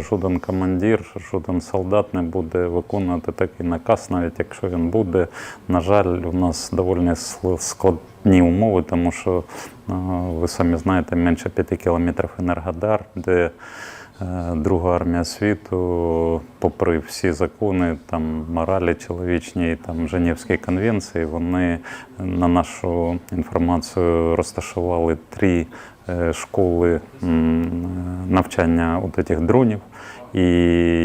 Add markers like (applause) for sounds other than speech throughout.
Жоден командир, жоден солдат не буде виконувати такий наказ, навіть якщо він буде. На жаль, у нас доволі складні умови, тому що е, ви самі знаєте, менше 5 кілометрів Енергодар, де Друга армія світу, попри всі закони, там моралі чоловічні, там Женевські конвенції, вони на нашу інформацію розташували три е, школи е, навчання от цих дронів. І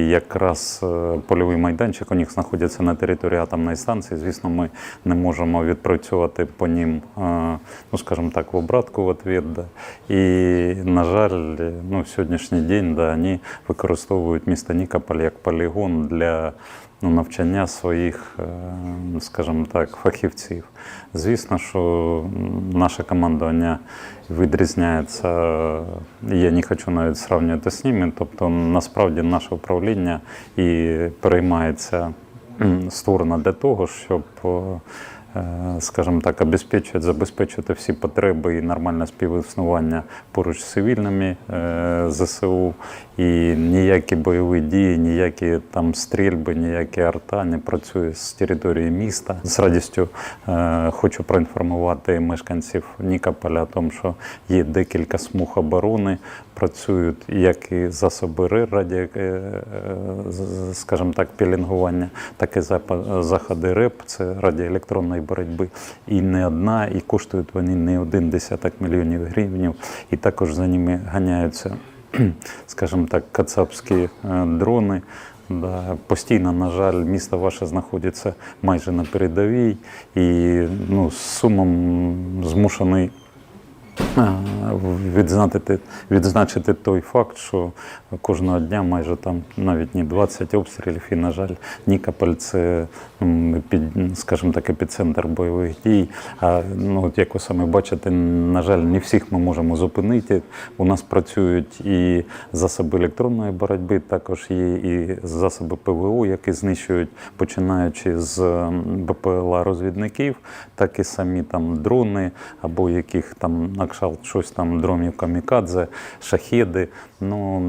якраз е, польовий майданчик у них знаходиться на території атомної станції. Звісно, ми не можемо відпрацьовувати по ним, е, ну скажімо так, в обратку в ответ. Да. І, на жаль, ну, сьогоднішній день да, вони використовують місто Нікополь як полігон для ну, навчання своїх, е, скажімо так, фахівців. Звісно, що наше командування відрізняється. Я не хочу навіть сравнювати з ними. Тобто, насправді, наше управління і переймається м, створено для того, щоб. е, Скажімо так, обезпечувати, забезпечувати всі потреби і нормальне співіснування поруч з цивільними е, ЗСУ. І ніякі бойові дії, ніякі там стрільби, ніякі арта не працює з території міста. З радістю е, хочу проінформувати мешканців Нікополя, тому що є декілька смуг оборони, працюють як і засоби РЕР, раді, е, е, скажімо так, пілінгування, так і заходи РЕП, це радіоелектронної боротьби. І не одна, і коштують вони не один десяток мільйонів гривень, і також за ними ганяються, (clears throat) скажімо так, кацапські е, дрони. Да, постійно, на жаль, місто ваше знаходиться майже на передовій, і ну, з сумом змушений відзначити, відзначити той факт, що кожного дня майже там навіть не 20 обстрілів, і, на жаль, Нікополь це, під, скажімо так, епіцентр бойових дій. А ну, от як ви самі бачите, на жаль, не всіх ми можемо зупинити. У нас працюють і засоби електронної боротьби, також є і засоби ПВО, які знищують, починаючи з БПЛА розвідників, так і самі там дрони, або яких там на кшталт щось там дронів камікадзе, шахеди. Ну,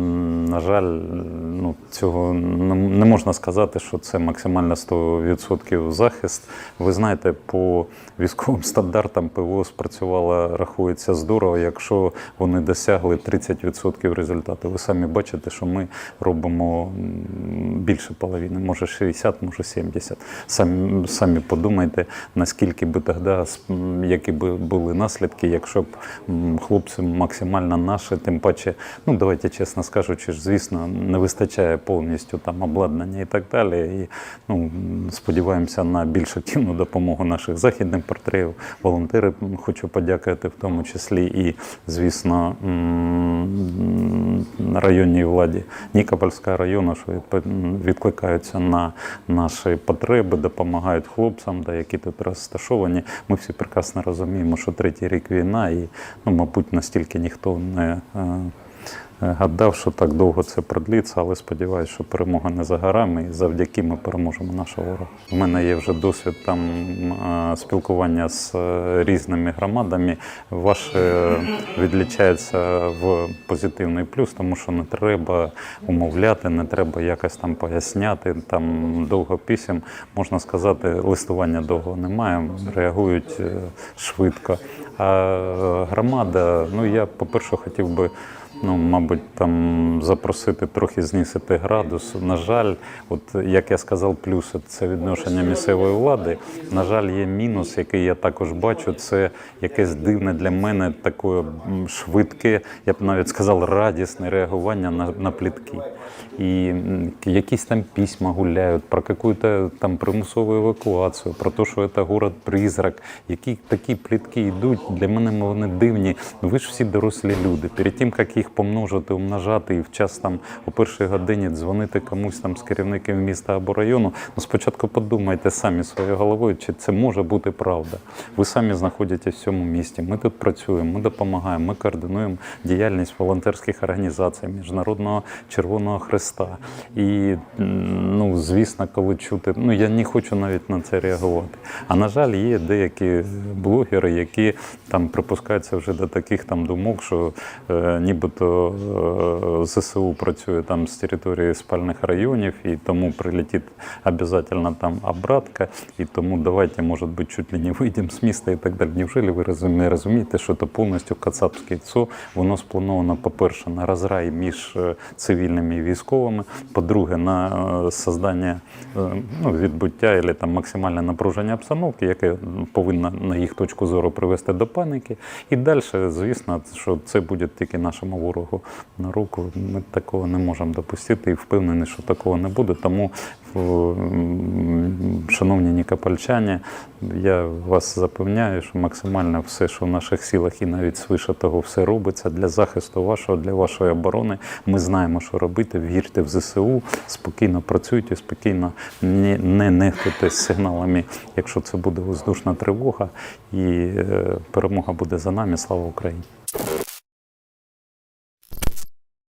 на жаль, ну, цього не можна сказати, що це максимально 100% захист. Ви знаєте, по військовим стандартам ПВО спрацювало, рахується здорово, якщо вони досягли 30% результату. Ви самі бачите, що ми робимо більше половини, може 60, може 70. Самі, самі подумайте, наскільки би тоді, які би були наслідки, якщо б м, хлопці максимально наші, тим паче, ну давайте чесно скажучи, звісно, не вистачає повністю там обладнання і так далі. І ну, сподіваємося на більш активну допомогу наших західних партнерів, волонтери хочу подякувати в тому числі і, звісно, районній владі Нікопольського району, що відкликаються на наші потреби, допомагають хлопцям, да, які тут розташовані. Ми всі прекрасно розуміємо, що третій рік війна, і, ну, мабуть, настільки ніхто не. Е, Гадав, що так довго це продлиться, але сподіваюся, що перемога не за горами, і завдяки ми переможемо нашого ворога. У мене є вже досвід там е, спілкування з е, різними громадами. Ваше відлічається в позитивний плюс, тому що не треба умовляти, не треба якось там поясняти. Там довго пісім, можна сказати, листування довго немає, реагують швидко. А громада, ну я, по-перше, хотів би. Ну, мабуть, там запросити трохи знісити градус. На жаль, от як я сказав, плюс це відношення місцевої влади. На жаль, є мінус, який я також бачу. Це якесь дивне для мене таке швидке, я б навіть сказав, радісне реагування на, на плітки. І якісь там письма гуляють про якусь там примусову евакуацію, про те, що це город призрак. Які такі плітки йдуть. Для мене вони дивні. Ви ж всі дорослі люди. Перед тим, як їх помножити, умножати і в час там о першій годині дзвонити комусь там з керівників міста або району. Ну спочатку подумайте самі своєю головою, чи це може бути правда. Ви самі знаходитесь в цьому місті. Ми тут працюємо, ми допомагаємо, ми координуємо діяльність волонтерських організацій, Міжнародного Червоного Христа. І ну, звісно, коли чути, ну я не хочу навіть на це реагувати. А на жаль, є деякі блогери, які там припускаються вже до таких там думок, що е, нібито то е, ЗСУ працює там з території спальних районів, і тому прилетить обов'язково там обратка, і тому давайте, може бути, чуть ли не вийдемо з міста і так далі. Невже ви не розумієте, що це повністю Кацапське ЦО, воно сплановано, по-перше, на розрай між е, цивільними і військовими, по-друге, на е, создання ну, відбуття або там максимальне напруження обстановки, яке повинно на їх точку зору привести до паніки. І далі, звісно, що це буде тільки нашому ворогу на руку. Ми такого не можемо допустити і впевнений, що такого не буде. Тому, шановні нікопольчані, я вас запевняю, що максимально все, що в наших силах, і навіть свише того, все робиться для захисту вашого, для вашої оборони. Ми знаємо, що робити. Вірте в ЗСУ, спокійно працюйте, спокійно не, не нехтуйте сигналами, якщо це буде воздушна тривога, і е, перемога буде за нами. Слава Україні!